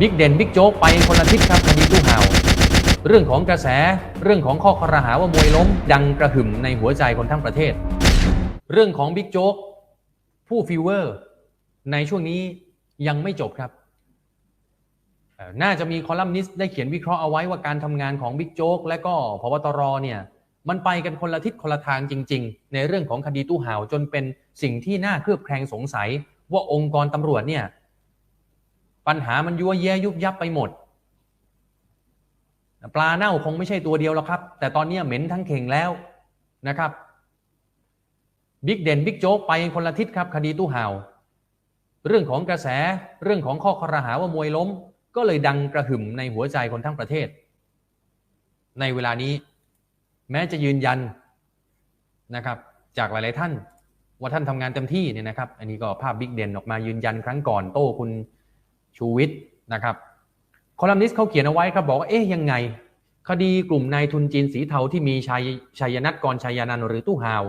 บิ๊กเด่นบิ๊กโจ๊กไปคนละทิศครับคดีตู้เห่าเรื่องของกระแสเรื่องของข้อคอรหาว่ามวยล้มดังกระหึ่มในหัวใจคนทั้งประเทศ เรื่องของบิ๊กโจ๊กผู้ฟีเวอร์ ในช่วงนี้ยังไม่จบครับ น่าจะมีคอลัมนิสต์ได้เขียนวิเคราะห์เอาไว้ว่าการทำงานของบิ๊กโจ๊กและก็พบตรเนี่ยมันไปกันคนละทิศคนละทางจริง ๆ ในเรื่องของคดีตู้ห่าวจนเป็นสิ่งที่น่าเคลือบแคลงสงสัย ว่าองค์กรตำรวจเนี่ย ปัญหามันยั่วแย่ยุบยับไปหมด ปลาเน่าคงไม่ใช่ตัวเดียวแล้วครับ แต่ตอนนี้เหม็นทั้งเข่งแล้วนะครับบิ๊กเด่นบิ๊กโจ๊กไปคนละทิศครับคดีตู้ห่าวเรื่องของกระแสเรื่องของข้อคอรหาว่ามวยล้ม ก็เลยดังกระหึ่มในหัวใจคนทั้งประเทศ ในเวลานี้ แม้จะยืนยันนะครับ จากหลาย ๆ ท่าน ว่าท่านทำงานเต็มที่เนี่ยนะครับ อันนี้ก็ภาพบิ๊กเด่นออกมายืนยันครั้งก่อนโต้คุณ ชูวิทย์นะครับคอลัมนิสต์เขาเขียนเอาไว้ครับบอกว่าเอ๊ะยังไง คดีกลุ่มนายทุนจีนสีเทาที่มีชัยชัยนัทกรชัยานันหรือตู้ฮาว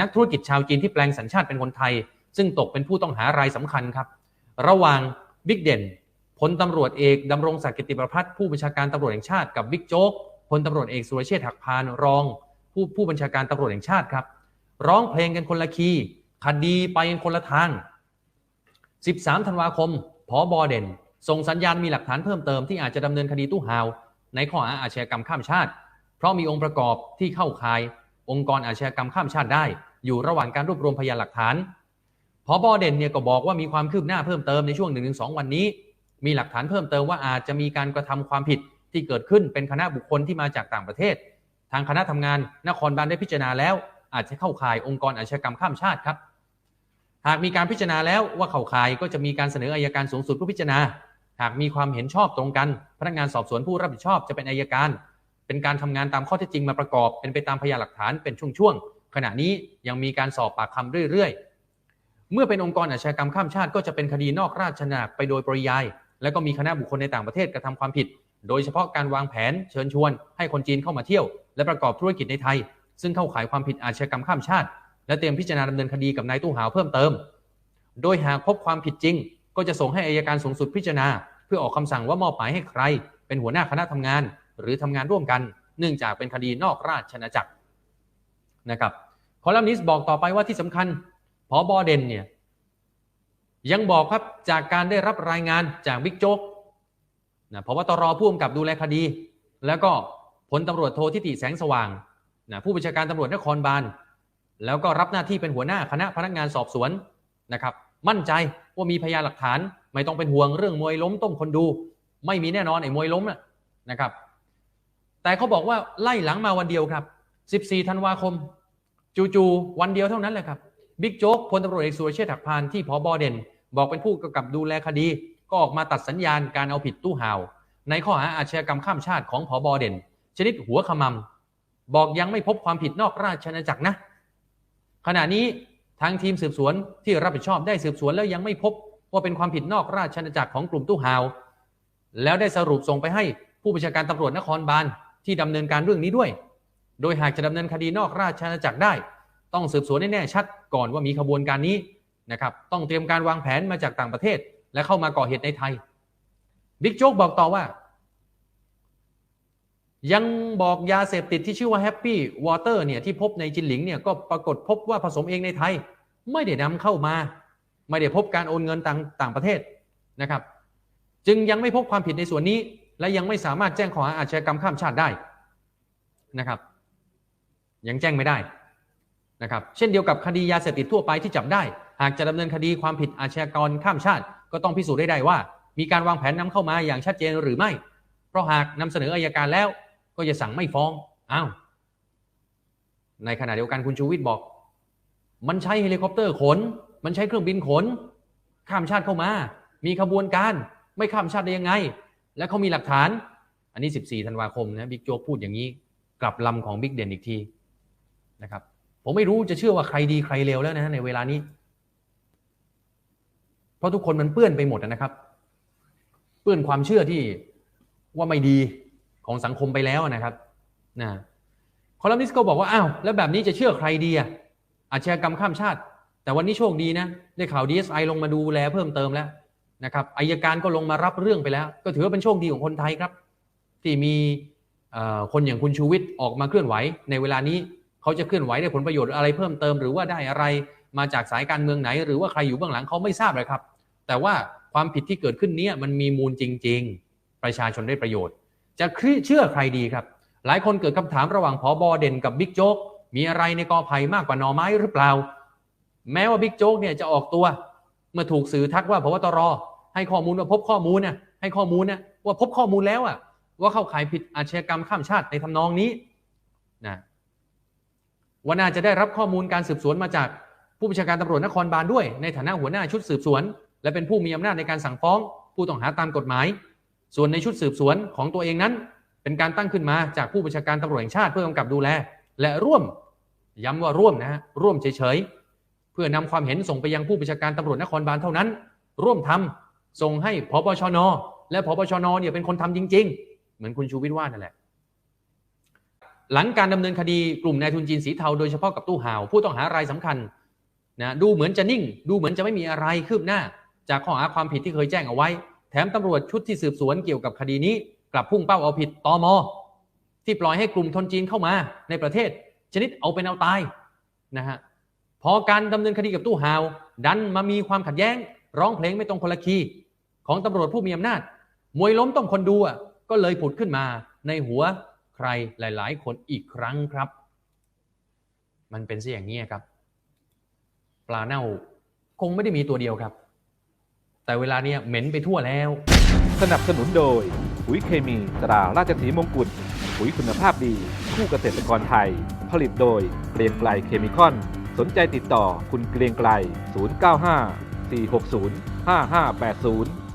นักธุรกิจชาวจีนที่แปลงสัญชาติเป็นคนไทย ซึ่งตกเป็นผู้ต้องหารายสำคัญครับ ระหว่างบิ๊กเด่นพลตำรวจเอกดำรงศักดิ์กิติประพัฒน์ผู้บัญชาการตำรวจแห่งชาติกับบิ๊กโจ๊กพลตำรวจเอกสุรเชษฐ์หักพานรอง ผู้ผู้บัญชาการตำรวจแห่งชาติครับ ร้องเพลงกันคนละคีย์คดีไปกันคนละทาง 13 ธันวาคม ผอบอเด่น ส่งสัญญาณมีหลักฐานเพิ่มเติมที่อาจจะดำเนินคดีตู้ฮาวในข้อหาอาชญากรรมข้ามชาติ เพราะมีองค์ประกอบที่เข้าข่าย องค์กรอาชญากรรมข้ามชาติได้ อยู่ระหว่างการรวบรวมพยานหลักฐานผอบอเด่นเนี่ยก็บอกว่ามีความคืบหน้าเพิ่มเติมในช่วง1-2วันนี้ มีหลักฐานเพิ่มเติมว่าอาจจะมีการกระทำความผิดที่เกิดขึ้นเป็นคณะบุคคลที่มาจากต่างประเทศ ทางคณะทำงานนครบาลได้พิจารณาแล้ว อาจจะเข้าข่ายองค์กรอาชญากรรมข้ามชาติครับ หากมีการพิจารณาแล้วว่าเข้าข่ายก็จะมีการเสนออายการสูงสุดผู้พิจารณา หากมีความเห็นชอบตรงกัน พนักงานสอบสวนผู้รับผิดชอบจะเป็นอายการ เป็นการทำงานตามข้อเท็จจริงมาประกอบ เป็นไปตามพยานหลักฐานเป็นช่วงๆขณะนี้ยังมีการสอบปากคำเรื่อยๆ เมื่อเป็นองค์กรอาชญากรรมข้ามชาติก็จะเป็นคดีนอกราชอาณารไปโดยปริยาย และก็มีคณะบุคคลในต่างประเทศกระทำความผิด โดยเฉพาะการวางแผนเชิญชวน ให้คนจีนเข้ามาเที่ยว และประกอบธุรกิจในไทย ซึ่งเข้าข่ายความผิดอาชญากรรมข้ามชาติ และเตรียมพิจารณาดำเนินคดีกับนายตู้หาวเพิ่มเติม โดยหากพบความผิดจริง ก็จะส่งให้อายการสูงสุดพิจารณา เพื่อออกคำสั่งว่ามอบหมายให้ใคร เป็นหัวหน้าคณะทำงาน หรือทำงานร่วมกัน เนื่องจากเป็นคดีนอกราชอาณาจักรนะครับคอลัมนิสต์บอกต่อไปว่าที่สำคัญพอบอเดนเนี่ยยังบอกครับจากการได้รับรายงานจากบิ๊กโจ๊กนะพบตรผู้กำกับดูแลคดี แล้วก็พลตำรวจโททิติแสงสว่างนะผู้บัญชาการตำรวจนครบาล แล้วก็รับหน้าที่เป็นหัวหน้าคณะพนักงานสอบสวนนะครับ มั่นใจว่ามีพยานหลักฐาน ไม่ต้องเป็นห่วงเรื่องมวยล้มต้มคนดู ไม่มีแน่นอนไอ้มวยล้มนะนะครับ แต่เขาบอกว่าไล่หลังมาวันเดียวครับ 14 ธันวาคม จู่ๆวันเดียวเท่านั้นแหละครับบิ๊กโจ๊กพลตำรวจเอกสุรเชษฐ์หักพานที่พอบอเด่น บอกเป็นผู้กำกับดูแลคดี ก็ออกมาตัดสัญญาณการเอาผิดตู้ห่าว ในข้อหาอาชญากรรมข้ามชาติของพอบอเด่น ชนิดหัวขมำบอกยังไม่พบความผิดนอกราชอาณาจักรนะ ขณะนี้ทางทีมสืบสวนที่รับผิดชอบได้สืบสวนแล้วยังไม่พบว่าเป็นความผิดนอกราชอาณาจักรของกลุ่มตู้หาว แล้วได้สรุปส่งไปให้ผู้บัญชาการตำรวจนครบาลที่ดำเนินการเรื่องนี้ด้วย โดยหากจะดำเนินคดีนอกราชอาณาจักรได้ ต้องสืบสวนให้แน่ชัดก่อนว่ามีขบวนการนี้นะครับต้องเตรียมการวางแผนมาจากต่างประเทศ และเข้ามาก่อเหตุในไทยบิ๊กโจ๊กบอกต่อว่า ยังบอกยาเสพติดที่ชื่อว่าแฮปปี้วอเตอร์เนี่ยที่พบในจินหลิงเนี่ยก็ปรากฏพบว่าผสมเองในไทย ไม่ได้นำเข้ามา ไม่ได้พบการโอนเงินต่างต่างประเทศนะครับ จึงยังไม่พบความผิดในส่วนนี้ และยังไม่สามารถแจ้งข้อหาอาชญากรรมข้ามชาติได้นะครับ ยังแจ้งไม่ได้นะครับเช่นเดียวกับคดียาเสพติดทั่วไปที่จับได้ หากจะดำเนินคดีความผิดอาชญากรข้ามชาติ ก็ต้องพิสูจน์ได้ได้ว่า มีการวางแผนนำเข้ามาอย่างชัดเจนหรือไม่ เพราะหากนำเสนออายการแล้ว ก็จะสั่งไม่ฟ้องอ้าวในขณะเดียวกันคุณชูวิทย์บอก มันใช้เฮลิคอปเตอร์ขน มันใช้เครื่องบินขน ข้ามชาติเข้ามา มีขบวนการไม่ข้ามชาติได้ยังไง และเขามีหลักฐาน อันนี้ 14ธันวาคมนะบิ๊กโจ๊กพูดอย่างนี้ กลับลำของบิ๊กเด่นอีกทีนะครับผมไม่รู้จะเชื่อว่าใครดีใครเลวแล้วนะฮะในเวลานี้ เพราะทุกคนมันเปื้อนไปหมดนะครับ เปื้อนความเชื่อที่ว่าไม่ดี ของสังคมไปแล้วนะครับนะคอลัมนิสต์ก็บอกว่าอ้าวแล้วแบบนี้จะเชื่อใครดีอะอาชญากรรมข้ามชาติ แต่วันนี้โชคดีนะได้ข่าว DSI ลงมาดูแลเพิ่มเติมแล้วนะครับอายการก็ลงมารับเรื่องไปแล้ว ก็ถือว่าเป็นโชคดีของคนไทยครับ ที่มีคนอย่างคุณชูวิทย์ออกมาเคลื่อนไหว ในเวลานี้เขาจะเคลื่อนไหวได้ผลประโยชน์อะไรเพิ่มเติม หรือว่าได้อะไรมาจากสายการเมืองไหน หรือว่าใครอยู่เบื้องหลังเขาไม่ทราบเลยครับ แต่ว่าความผิดที่เกิดขึ้นนี้มันมีมูลจริง ๆ ประชาชนได้ประโยชน์ จะเชื่อใครดีครับ หลายคนเกิดคำถามระหว่างผอบอเด่นกับบิ๊กโจ๊กมีอะไรในกอไผ่มากกว่าหน่อไม้หรือเปล่า แม้ว่าบิ๊กโจ๊กเนี่ยจะออกตัว เมื่อถูกสื่อทักว่าพบตรให้ข้อมูลว่าพบข้อมูลน่ะให้ข้อมูลนะว่าพบข้อมูลแล้วอะ ว่าเข้าข่ายผิดอาชญากรรมข้ามชาติในทำนองนี้นะว่าน่าจะได้รับข้อมูลการสืบสวนมาจากผู้บัญชาการตำรวจนครบาลด้วย ในฐานะหัวหน้าชุดสืบสวน และเป็นผู้มีอำนาจในการสั่งฟ้อง ผู้ต้องหาตามกฎหมาย ส่วนในชุดสืบสวนของตัวเองนั้น เป็นการตั้งขึ้นมาจากผู้บัญชาการตำรวจแห่งชาติเพื่อกำกับดูแล และร่วมย้ำว่าร่วมนะฮะร่วมเฉยๆเพื่อนำความเห็นส่งไปยังผู้บัญชาการตำรวจนครบาลเท่านั้น ร่วมทำส่งให้พบชน และพบชนเนี่ยเป็นคนทำจริง ๆ เหมือนคุณชูวิทย์ว่านั่นแหละหลังการดำเนินคดีกลุ่มนายทุนจีนสีเทาโดยเฉพาะกับตู้ห่าว ผู้ต้องหารายสำคัญนะดูเหมือนจะนิ่ง ดูเหมือนจะไม่มีอะไรคืบหน้า จากข้อหาความผิดที่เคยแจ้งเอาไว้ แถมตำรวจชุดที่สืบสวนเกี่ยวกับคดีนี้ กลับพุ่งเป้าเอาผิดตอมอที่ปล่อยให้กลุ่มทนจีนเข้ามาในประเทศ ชนิดเอาเป็นเอาตายนะฮะพอการดำเนินคดีกับตู้หาว ดันมามีความขัดแย้ง ร้องเพลงไม่ตรงคนละคีย์ของตำรวจผู้มีอำนาจ มวยล้มต้องคนดูอะก็เลยผุดขึ้นมาในหัวใครหลาย ๆ คนอีกครั้งครับ มันเป็นเสียอย่างนี้ครับ ปลาเน่าคงไม่ได้มีตัวเดียวครับ แต่เวลาเนี้ยเหม็นไปทั่วแล้ว สนับสนุนโดยปุ๋ยเคมีตราราชสีมงกุฎปุ๋ยคุณภาพดี คู่เกษตรกรไทย ผลิตโดยเกรียงไกลเคมีคอน สนใจติดต่อคุณเกรียงไกล 095 460 5580